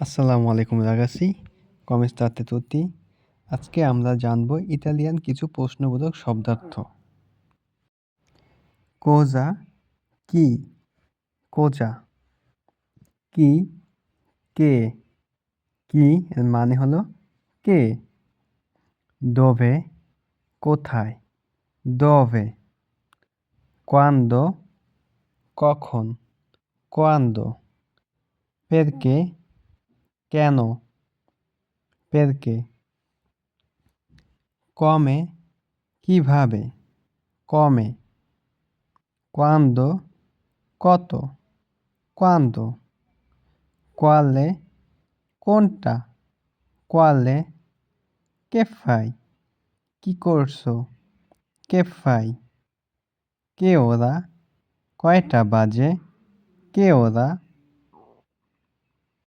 আসসালামু আলাইকুম রাগাসি state tutti আজকে আমরা জানব ইতালিয়ান কিছু প্রশ্নবোধক শব্দার্থ। কোজা, কি কোজা, কি, কে, কি, এর মানে হলো কে, দোভে, কোথায়, দোভে, কোয়ান্দো, কখন, কোয়ান্দো, পেরকে কেন? পেরকে কমে। কীভাবে? কমে। কোয়ান্দো কত? কোয়ান্দো কোয়ালে কোনটা? কোয়ালে কে ফাই কি করছ? কে ফাই কে ওরা? কয়টা বাজে? কে ওরা?